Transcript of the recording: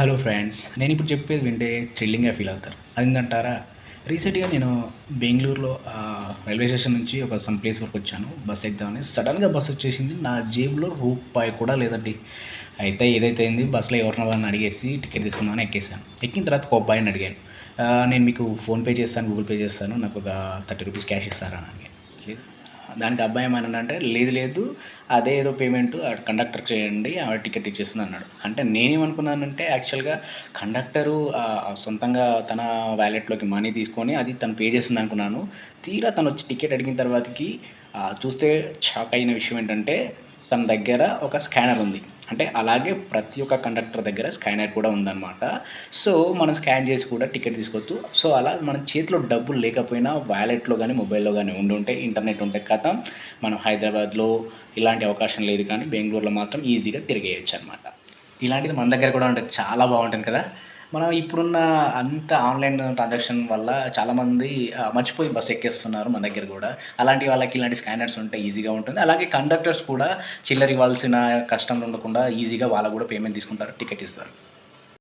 Hello friends నేను ఇప్పుడు చెప్పేది వింటే థ్రిల్లింగ్గా ఫీల్ అవుతారు. అదేంటంటారా రీసెంట్గా నేను బెంగళూరులో రైల్వే స్టేషన్ నుంచి ఒక సమ్ ప్లేస్ వరకు వచ్చాను. బస్ ఎక్కుదామని సడన్గా బస్ వచ్చేసింది. నా జేబులో రూపాయి కూడా లేదండి. అయితే ఏదైతే అయింది బస్సులో ఎవరినో వాళ్ళని అడిగేసి టికెట్ తీసుకుందామని ఎక్కేసాను ఎక్కిన తర్వాత ఒక అబ్బాయిని అడిగాను. నేను మీకు ఫోన్పే చేస్తాను గూగుల్ పే చేస్తాను. నాకు ఒక థర్టీ రూపీస్ క్యాష్ ఇస్తారా? అని అడిగాను. లేదు దానికి అబ్బాయి ఏమన్నా అంటే లేదు లేదు అదే ఏదో పేమెంట్ కండక్టర్ చేయండి ఆవిడ టికెట్ ఇచ్చేస్తుంది అన్నాడు. అంటే నేనేమనుకున్నానంటే యాక్చువల్గా కండక్టరు సొంతంగా తన వ్యాలెట్లోకి మనీ తీసుకొని అది తను పే చేస్తుంది అనుకున్నాను. తీరా తను వచ్చి టికెట్ అడిగిన తర్వాతకి చూస్తే షాక్ అయిన విషయం ఏంటంటే తన దగ్గర ఒక స్కానర్ ఉంది. అంటే అలాగే ప్రతి ఒక్క కండక్టర్ దగ్గర స్కానర్ కూడా ఉందన్నమాట. సో మనం స్కాన్ చేసి కూడా టికెట్ తీసుకోవచ్చు. సో అలా మన చేతిలో డబ్బులు లేకపోయినా వ్యాలెట్లో కానీ మొబైల్లో కానీ ఉండి ఉంటే ఇంటర్నెట్ ఉంటే కథ. మనం హైదరాబాద్లో ఇలాంటి అవకాశం లేదు కానీ బెంగళూరులో మాత్రం ఈజీగా తిరిగేయచ్చు అనమాట ఇలాంటిది మన దగ్గర కూడా ఉంటుంది చాలా బాగుంటుంది కదా. మనం ఇప్పుడున్న అంత ఆన్లైన్ ట్రాన్సాక్షన్ వల్ల చాలామంది మర్చిపోయి బస్ ఎక్కేస్తున్నారు మన దగ్గర కూడా. అలాంటి వాళ్ళకి ఇలాంటి స్కానర్స్ ఉంటే ఈజీగా ఉంటుంది. అలాగే కండక్టర్స్ కూడా చిల్లర ఇవ్వాల్సిన కష్టం ఉండకుండా ఈజీగా వాళ్ళు కూడా పేమెంట్ తీసుకుంటారు టికెట్ ఇస్తారు.